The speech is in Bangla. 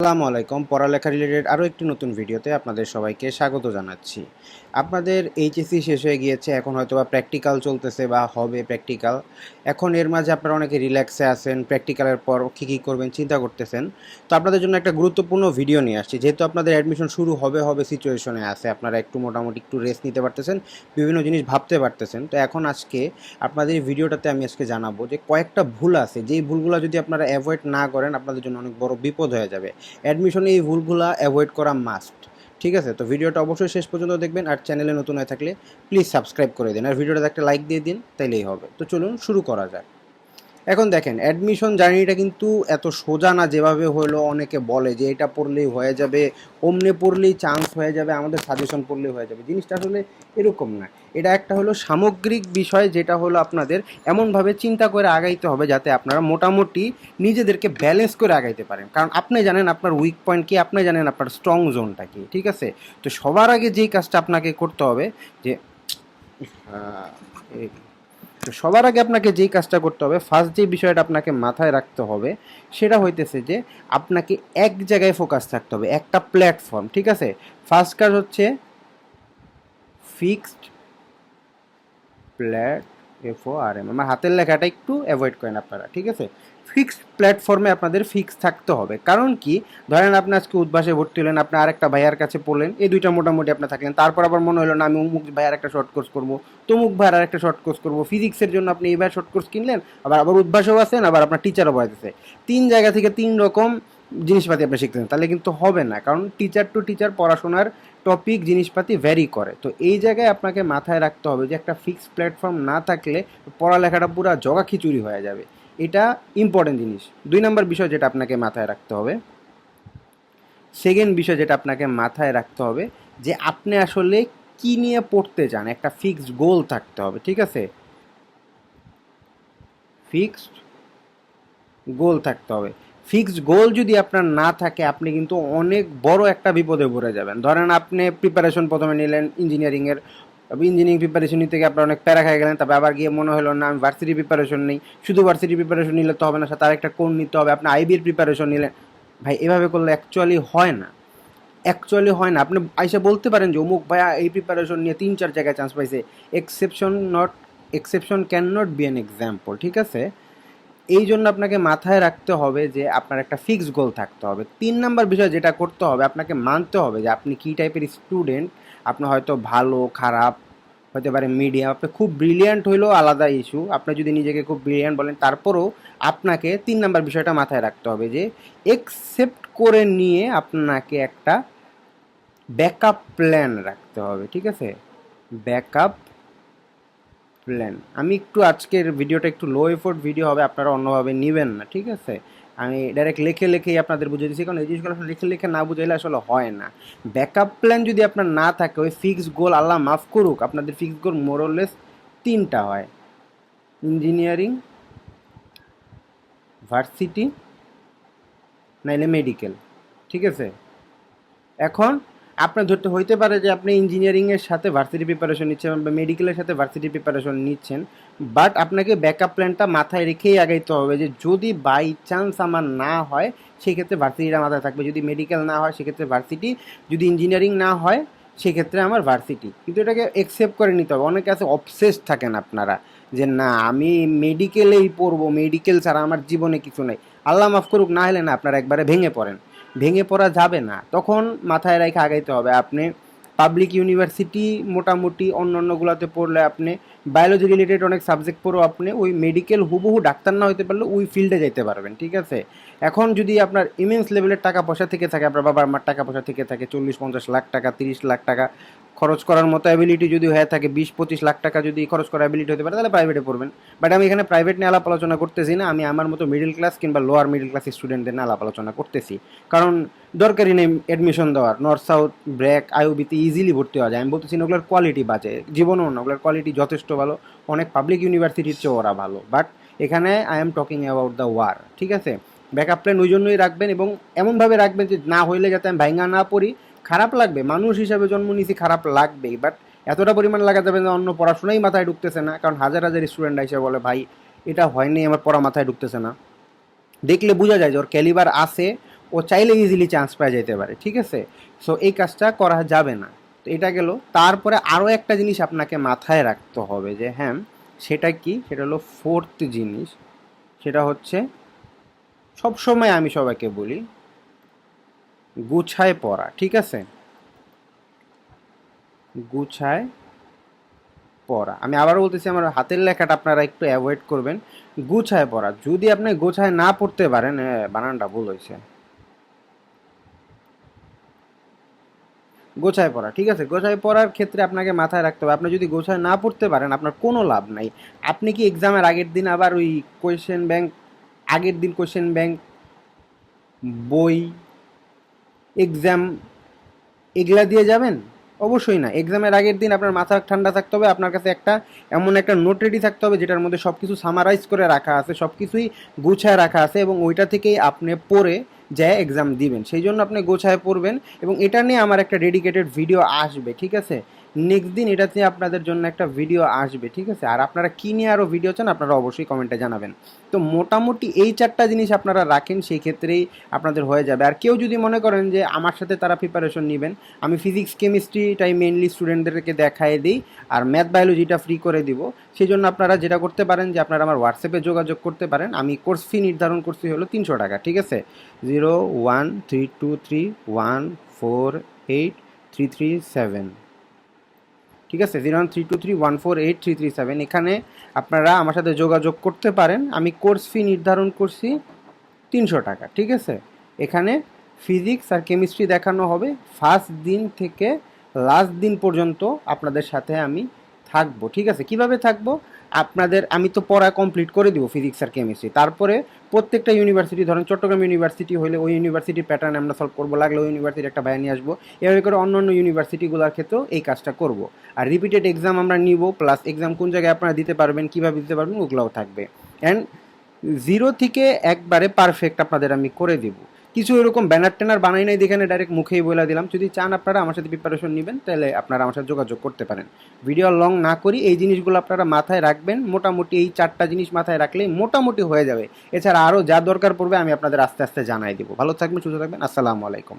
আসসালামু আলাইকুম। পড়ালেখা রিলেটেড আরও একটি নতুন ভিডিওতে আপনাদের সবাইকে স্বাগত জানাচ্ছি। আপনাদের এইচএসসি শেষ হয়ে গিয়েছে, এখন হয়তো বা প্র্যাকটিক্যাল চলতেছে বা হবে প্র্যাকটিক্যাল এখন এর মাঝে আপনারা অনেকে রিল্যাক্সে আছেন প্র্যাকটিক্যালের পর কী কী করবেন, চিন্তা করতেছেন। তো আপনাদের জন্য একটা গুরুত্বপূর্ণ ভিডিও নিয়ে আসছি। যেহেতু আপনাদের অ্যাডমিশন শুরু হবে হবে সিচুয়েশনে আছে, আপনারা একটু মোটামুটি একটু রেস্ট নিতে পারতেছেন, বিভিন্ন জিনিস ভাবতে পারতেছেন। তো এখন আজকে আপনাদের ভিডিওটাতে আমি আজকে জানাব যে কয়েকটা ভুল আছে। যেই ভুলগুলো যদি আপনারা অ্যাভয়েড না করেন, আপনাদের জন্য অনেক বড় বিপদ হয়ে যাবে। অ্যাডমিশনে এই ভুলগুলো অ্যাভয়েড করা মাস্ট ঠিক আছে? তো ভিডিওটা অবশ্যই শেষ পর্যন্ত দেখবেন আর চ্যানেলে নতুন হয়ে থাকলে প্লিজ সাবস্ক্রাইব করে দিন। আর ভিডিওটাতে একটা লাইক দিয়ে দিন, তাইলেই হবে। তো চলুন শুরু করা যাক। এখন দেখেন অ্যাডমিশন জার্নিটা কিন্তু এত সোজা না যেভাবে হলো অনেকে বলে যে এটা পড়লেই হয়ে যাবে, অমনে পড়লেই চান্স হয়ে যাবে, আমাদের সাজেশন পড়লেই হয়ে যাবে। জিনিসটা আসলে এরকম না। এটা একটা হলো সামগ্রিক বিষয়, যেটা হলো আপনাদের এমনভাবে চিন্তা করে আগাইতে হবে যাতে আপনারা মোটামুটি নিজেদেরকে ব্যালেন্স করে আগাইতে পারেন। কারণ আপনি জানেন আপনার উইক পয়েন্ট কি, আপনি জানেন আপনার স্ট্রং জোনটা কি, ঠিক আছে? তো সবার আগে যেই কাজটা আপনাকে করতে হবে যে তো সবার আগে আপনাকে যেই কাজটা করতে হবে ফার্স্ট যে বিষয়টা আপনাকে মাথায় রাখতে হবে, সেটা হইতেছে যে আপনাকে এক জায়গায় ফোকাস থাকতে হবে, একটা প্ল্যাটফর্ম ঠিক আছে? ফার্স্ট কাজ হচ্ছে fixed প্ল্যাট F O R M আমার হাতের লেখাটা একটু অ্যাভয়েড করেন আপনারা, ঠিক আছে? ফিক্সড প্ল্যাটফর্মে আপনাদের ফিক্স থাকতে হবে। কারণ কি? ধরেন আপনি আজকে উদ্ভাসে ভর্তি হলেন, আপনি আরেকটা ভাইয়ার কাছে পড়লেন, এই দুইটা মোটামুটি আপনার থাকলেন। তারপর আবার মনে হলো, না, আমি অমুক ভাইয়ার একটা শর্ট কোর্স করব, তমুক ভাইয়ার আর একটা শর্ট কোর্স করব। ফিজিক্সের জন্য আপনি এইবার শর্ট কোর্স কিনলেন, আবার আবার উদ্ভাসও আছেন, আবার আপনার টিচারও পড়াইতেছে। তিন জায়গা থেকে তিন রকম জিনিসপাতি আপনি শিখতেছেন। তাহলে কিন্তু হবে না, কারণ টিচার টু টিচার পড়াশোনার টপিক জিনিসপাতি ভ্যারি করে। তো এই জায়গায় আপনাকে মাথায় রাখতে হবে যে একটা ফিক্সড প্ল্যাটফর্ম না থাকলে পড়ালেখাটা পুরো জগা খিচুড়ি হয়ে যাবে। এটা ইম্পর্টেন্ট জিনিস। দুই নম্বর বিষয় যেটা আপনাকে মাথায় রাখতে হবে সেকেন্ড বিষয় যেটা আপনাকে মাথায় রাখতে হবে যে আপনি আসলে কি নিয়ে পড়তে চান, একটা ফিক্সড গোল থাকতে হবে, ঠিক আছে? ফিক্সড গোল থাকতে হবে। ফিক্সড গোল যদি আপনার না থাকে, আপনি কিন্তু অনেক বড় একটা বিপদে পড়ে যাবেন। ধরেন আপনি প্রিপারেশন প্রথমে নিলেন ইঞ্জিনিয়ারিংয়ের ইঞ্জিনিয়ারিং প্রিপারেশন নিতে গিয়ে আপনার অনেক প্যারা খেয়ে গেলেন তারপর আবার গিয়ে মনে হলো, না, আমি ভার্সিটি প্রিপারেশন নেই। শুধু ভার্সিটি প্রিপারেশন নিলে তো হবে না, সাথে আরেকটা কোন নিতে হবে। আপনি আইবির প্রিপারেশন নিলেন। ভাই, এভাবে করলে অ্যাকচুয়ালি হয় না। অ্যাকচুয়ালি হয় না। আপনি আইসা বলতে পারেন যে, অমুক ভাইয়া এই প্রিপারেশন নিয়ে তিন চার জায়গায় চান্স পাইছে। Exception not exception can not be an example ঠিক আছে? এই জন্য আপনাকে মাথায় রাখতে হবে যে আপনার একটা ফিক্সড গোল থাকতে হবে। তিন নাম্বার বিষয় যেটা করতে হবে, আপনাকে মানতে হবে যে আপনি কী টাইপের স্টুডেন্ট আপনি হয়তো ভালো, খারাপ, হতে পারে মিডিয়াম আপনি খুব ব্রিলিয়ান্ট হইলেও আলাদা ইস্যু আপনি যদি নিজেকে খুব ব্রিলিয়ান্ট বলেন, তারপরেও আপনাকে তিন নাম্বার বিষয়টা মাথায় রাখতে হবে যে একসেপ্ট করে নিয়ে আপনাকে একটা ব্যাকআপ প্ল্যান রাখতে হবে, ঠিক আছে? ব্যাকআপ প্ল্যান আমি একটু আজকের ভিডিওটা একটু লো এফোর্ট ভিডিও হবে, আপনারা অন্যভাবে নেবেন না, ঠিক আছে? আমি ডাইরেক্ট লেখে লিখেই আপনাদের বুঝিয়ে দিচ্ছি কারণ এই জিনিসগুলো আসলে লিখে লিখে না বুঝাইলে আসলে হয় না। ব্যাকআপ প্ল্যান যদি আপনার না থাকে, ওই ফিক্স গোল আল্লাহ মাফ করুক, আপনাদের ফিক্স গোল মোরলেস তিনটা হয়। ইঞ্জিনিয়ারিং ভার্সিটি নাইলে মেডিকেল ঠিক আছে? এখন আপনার ধরতে হইতে পারে যে আপনি ইঞ্জিনিয়ারিংয়ের সাথে ভার্সিটি প্রিপারেশন নিচ্ছেন বা মেডিকেলের সাথে ভার্সিটি প্রিপারেশন নিচ্ছেন বাট আপনাকে ব্যাকআপ প্ল্যানটা মাথায় রেখেই আগাইতে হবে যে যদি বাই চান্স আমার না হয়, সেক্ষেত্রে ভার্সিটিটা মাথায় থাকবে। যদি মেডিকেল না হয়, সেক্ষেত্রে ভার্সিটি যদি ইঞ্জিনিয়ারিং না হয়, সেক্ষেত্রে আমার ভার্সিটি কিন্তু এটাকে একসেপ্ট করে নিতে হবে। অনেকে আছে অবসেস থাকেন আপনারা যে না, আমি মেডিকেলেই পড়ব মেডিকেল ছাড়া আমার জীবনে কিছু নেই। আল্লাহ মাফ করুক, না হলে না আপনারা একবারে ভেঙে পড়েন। ভেঙে পড়া যাবে না। তখন মাথায় রেখে আগাইতে হবে। আপনি পাবলিক ইউনিভার্সিটি মোটামুটি অন্য অন্যগুলোতে পড়লে আপনি বায়োলজি রিলেটেড অনেক সাবজেক্ট পড়েও আপনি ওই মেডিকেল হুবহু ডাক্তার না হইতে পারলে ওই ফিল্ডে যেতে পারবেন, ঠিক আছে? এখন যদি আপনার ইমেন্স লেভেলের টাকা পয়সা থেকে থাকে, আপনার বাবার মার টাকা পয়সা থেকে থাকে, চল্লিশ, পঞ্চাশ লাখ টাকা, তিরিশ লাখ টাকা খরচ করার মতো অ্যাবিলিটি যদি হয়ে থাকে, বিশ, পঁচিশ লাখ টাকা যদি খরচ করার অ্যাবিলিটি হতে পারে, তাহলে প্রাইভেটে পড়বেন। বাট আমি এখানে প্রাইভেট নিয়ে আলাপ আলোচনা করতেছি না। আমি আমার মতো মিডিল ক্লাস কিংবা লোয়ার মিডিল ক্লাস স্টুডেন্টদের নিয়ে আলাপ আলোচনা করতেছি। কারণ দরকারই নেই অ্যাডমিশন দেওয়ার। নর্থ সাউথ ব্র্যাক আইওবিতে ইজিলি ভর্তি হওয়া যায়। আমি বলতেছি না ওগুলোর কোয়ালিটি বাজে জীবনও না ওগুলোর কোয়ালিটি যথেষ্ট ভালো। অনেক পাবলিক ইউনিভার্সিটির চেয়ে ওরা ভালো। বাট এখানে I am talking about the war ঠিক আছে? ব্যাকআপ প্ল্যান ওই জন্যই রাখবেন এবং এমনভাবে রাখবেন যে না হইলে যাতে আমি ভাইঙ্গা না পড়ি। খারাপ লাগবে, মানুষ হিসাবে জন্ম নিয়েছি খারাপ লাগবেই বাট এতটা পরিমাণ লাগা যাবে না অন্য পড়াশোনাই মাথায় ঢুকতেছে না, কারণ হাজার হাজার স্টুডেন্ট এসে বলে, ভাই, এটা হয়নি, আমার পড়া মাথায় ঢুকতেছে না। দেখলে বোঝা যায় যে ওর ক্যালিবার আছে, ও চাইলে ইজিলি চান্স পাওয়া যেতে পারে, ঠিক আছে? সো এই কাজটা করা যাবে না। তো এটা গেল। তারপরে আরও একটা জিনিস আপনাকে মাথায় রাখতে হবে যে হ্যাঁ সেটা কি? সেটা হলো ফোর্থ জিনিস, সেটা হচ্ছে সবসময় আমি সবাইকে বলি গুছায় পড়া, ঠিক আছে? গুছায় পড়া। আমি আবারও বলতেছি, আমার হাতের লেখাটা আপনারা একটু অ্যাভয়েড করবেন। গুছায় পড়া। যদি আপনি গোছায় না পড়তে পারেন বানানটা ভুল হয়েছে। গোছায় পড়া, ঠিক আছে? গোছায় পড়ার ক্ষেত্রে আপনাকে মাথায় রাখতে হবে। আপনি যদি গোছায় না পড়তে পারেন, আপনার কোনো লাভ নাই। আপনি কি এক্সামের আগের দিন আবার ওই কোয়েশ্চেন ব্যাংক আগের দিন কোয়েশ্চেন ব্যাংক বই এক্সাম এগুলা দিয়ে যাবেন? অবশ্যই না। এক্সামের আগের দিন আপনার মাথা ঠান্ডা থাকতে হবে, আপনার কাছে একটা এমন একটা নোট রেডি থাকতে হবে, যেটার মধ্যে সব কিছু সামারাইজ করে রাখা আছে সব কিছুই গুছায় রাখা আছে এবং ওইটা থেকেই আপনি পড়ে যায় এক্সাম দিবেন। সেই জন্য আপনি গোছায় পড়বেন এবং এটা নিয়ে আমার একটা ডেডিকেটেড ভিডিও আসবে, ঠিক আছে? নেক্সট দিন এটা নিয়ে আপনাদের জন্য একটা ভিডিও আসবে, ঠিক আছে? আর আপনারা কী নিয়ে আরও ভিডিও চান, আপনারা অবশ্যই কমেন্টে জানাবেন। তো মোটামুটি এই চারটা জিনিস আপনারা রাখেন, সেই ক্ষেত্রেই আপনাদের হয়ে যাবে। আর কেউ যদি মনে করেন যে আমার সাথে তারা প্রিপারেশন নেবেন, আমি ফিজিক্স কেমিস্ট্রিটাই মেনলি স্টুডেন্টদেরকে দেখায় দিই, আর ম্যাথ বায়োলজিটা ফ্রি করে দিব সেই জন্য আপনারা যেটা করতে পারেন যে আপনারা আমার হোয়াটসঅ্যাপে যোগাযোগ করতে পারেন। আমি কোর্স ফি নির্ধারণ করছি হলো তিনশো টাকা, ঠিক আছে? Zero one three two three one four eight three three seven ঠিক আছে zero three two three one four eight three three seven এখানে আপনারা আমার সাথে যোগাযোগ করতে পারেন। আমি কোর্স ফি নির্ধারণ করছি তিনশো টাকা, ঠিক আছে? এখানে ফিজিক্স আর কেমিস্ট্রি দেখানো হবে। ফার্স্ট দিন থেকে লাস্ট দিন পর্যন্ত আপনাদের সাথে আমি থাকব, ঠিক আছে? কীভাবে থাকব? আপনাদের, আমি তো পড়া কমপ্লিট করে দিব ফিজিক্স আর কেমিস্ট্রি তারপরে প্রত্যেকটা ইউনিভার্সিটি ধরেন চট্টগ্রাম ইউনিভার্সিটি হলে ওই ইউনিভার্সিটির প্যাটার্ন আমরা সলভ করব, লাগলে ওই ইউনিভার্সিটির একটা ভাইয়া নিয়ে আসব। এভাবে করে অন্য অন্য ইউনিভার্সিটিগুলোর ক্ষেত্রেও এই কাজটা করব। আর রিপিটেড এক্সাম আমরা নিব প্লাস এক্সাম কোন জায়গায় আপনারা দিতে পারবেন, কীভাবে দিতে পারবেন, ওগুলোও থাকবে। অ্যান্ড জিরো থেকে একবারে পারফেক্ট আপনাদের আমি করে দিব। কিছু এরকম ব্যানার ট্যানার বানাই নাই, দেখে ডাইরেক্ট মুখেই বলে দিলাম। যদি চান আপনারা আমার সাথে প্রিপারেশন নেবেন, তাহলে আপনারা আমার সাথে যোগাযোগ করতে পারেন। ভিডিও লং না করি, এই জিনিসগুলো আপনারা মাথায় রাখবেন। মোটামুটি এই চারটা জিনিস মাথায় রাখলে মোটামুটি হয়ে যাবে। এছাড়া আরও যা দরকার পড়বে, আমি আপনাদের আস্তে আস্তে জানাই দেবো। ভালো থাকবেন, সুস্থ থাকবেন। আসসালামু আলাইকুম।